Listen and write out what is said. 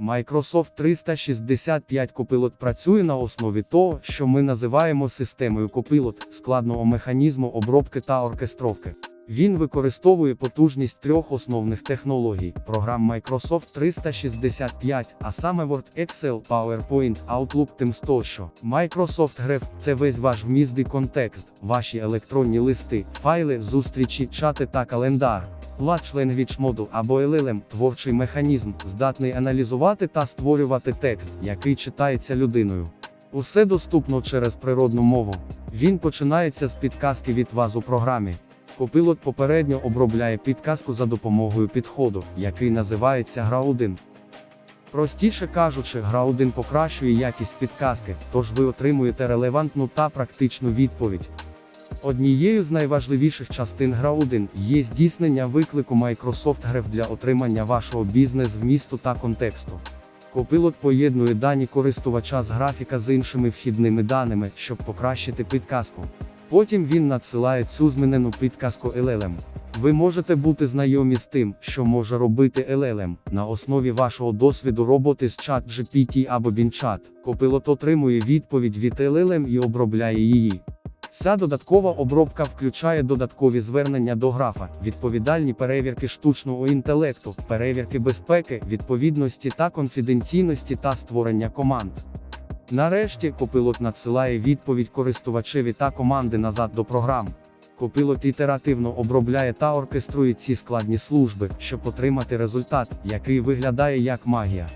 Microsoft 365 Copilot працює на основі того, що ми називаємо системою Copilot, складного механізму обробки та оркестровки. Він використовує потужність трьох основних технологій програм Microsoft 365, а саме Word, Excel, PowerPoint, Outlook Teams тощо. Microsoft Graph – це весь ваш вміст і контекст, ваші електронні листи, файли, зустрічі, чати та календар. Large або LLM – творчий механізм, здатний аналізувати та створювати текст, який читається людиною. Усе доступно через природну мову. Він починається з підказки від вас у програмі. Копилот попередньо обробляє підказку за допомогою підходу, який називається Граудин. Простіше кажучи, Граудин покращує якість підказки, тож ви отримуєте релевантну та практичну відповідь. Однією з найважливіших частин Граудин є здійснення виклику Microsoft Graph для отримання вашого бізнес-вмісту та контексту. Копилот поєднує дані користувача з графіка з іншими вхідними даними, щоб покращити підказку. Потім він надсилає цю змінену підказку LLM. Ви можете бути знайомі з тим, що може робити LLM на основі вашого досвіду роботи з ChatGPT або BinChat. Копилот отримує відповідь від LLM і обробляє її. Ця додаткова обробка включає додаткові звернення до графа, відповідальні перевірки штучного інтелекту, перевірки безпеки, відповідності та конфіденційності та створення команд. Нарешті Копилот надсилає відповідь користувачеві та команди назад до програм. Копилот ітеративно обробляє та оркеструє ці складні служби, щоб отримати результат, який виглядає як магія.